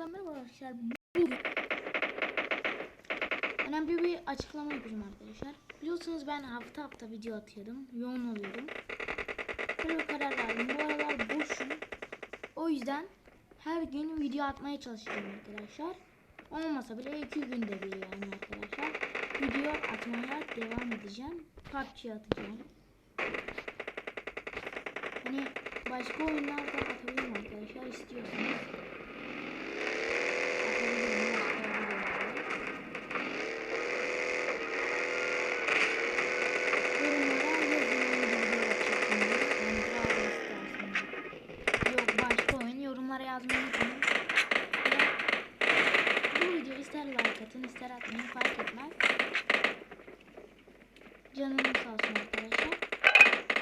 Tekrardan merhaba arkadaşlar. Bugün önemli bir açıklama yapacağım arkadaşlar. Biliyorsunuz ben hafta hafta video atıyordum. Yoğun oluyordum. Böyle karar verdim. Bu aralar boşum. O yüzden her gün video atmaya çalışıyorum arkadaşlar. Olmasa bile iki günde bir yani arkadaşlar. Video atmaya devam edeceğim. PUBG atacağım. Hani başka oyunlar da atabilirim yazmayı unutmayın. Bu video ister like atın ister atmayın fark etmez. Canınız sağ olsun arkadaşlar.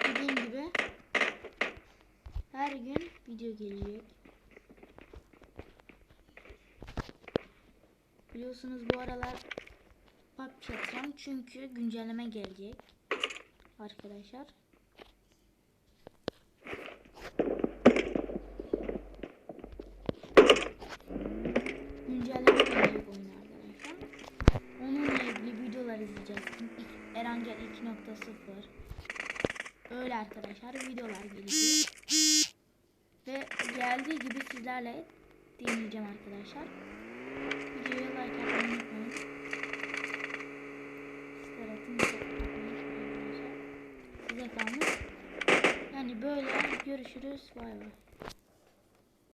Dediğim gibi her gün video gelecek. Biliyorsunuz bu aralar PUBG çünkü güncelleme gelecek. Arkadaşlar. Erangel 2.0 Öyle arkadaşlar videolar gelecek. Ve geldiği gibi sizlerle deneyeceğim arkadaşlar. Videoya like atmayı unutmayın. Sizler atın. Size kalmış. Yani böyle görüşürüz. Bay bay.